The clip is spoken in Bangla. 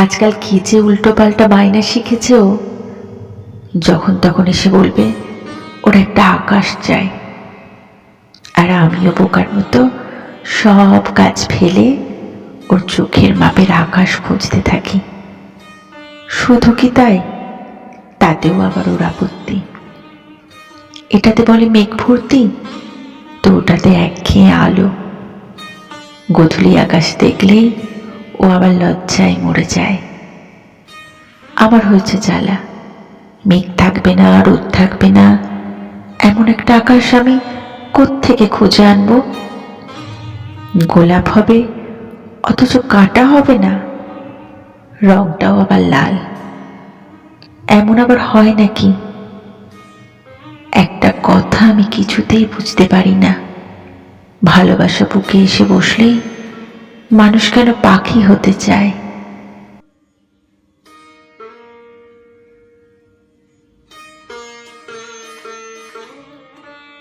আজকাল কি যে উল্টো পাল্টা বায়না শিখেছে ও। যখন তখন এসে বলবে, ওর একটা আকাশ চাই। আর আমিও বোকার মতো সব কাজ ফেলে ওর চোখের মাপের আকাশ খুঁজতে থাকি। শুধু কি তাই? তাতেও আবার ওর আপত্তি। এটাতে বলে মেঘ ভর্তি, তো ওটাতে একঘেয়ে আলো। গধূলি আকাশ দেখলেই ও আবার লজ্জায় মরে যায়। আবার হয়েছে জ্বালা। মেঘ থাকবে না, রোদ থাকবে না। এমন একটা আকাশ আমি কোত্থেকে খুঁজে আনব? গোলাপ হবে, অথচ কাঁটা হবে না। রংটাও আবার লাল। এমন আবার হয় নাকি? একটা কথা আমি কিছুতেই বুঝতে পারি না। ভালোবাসা বুকে এসে বসলেই মানুষ কেন পাখি হতে চায়?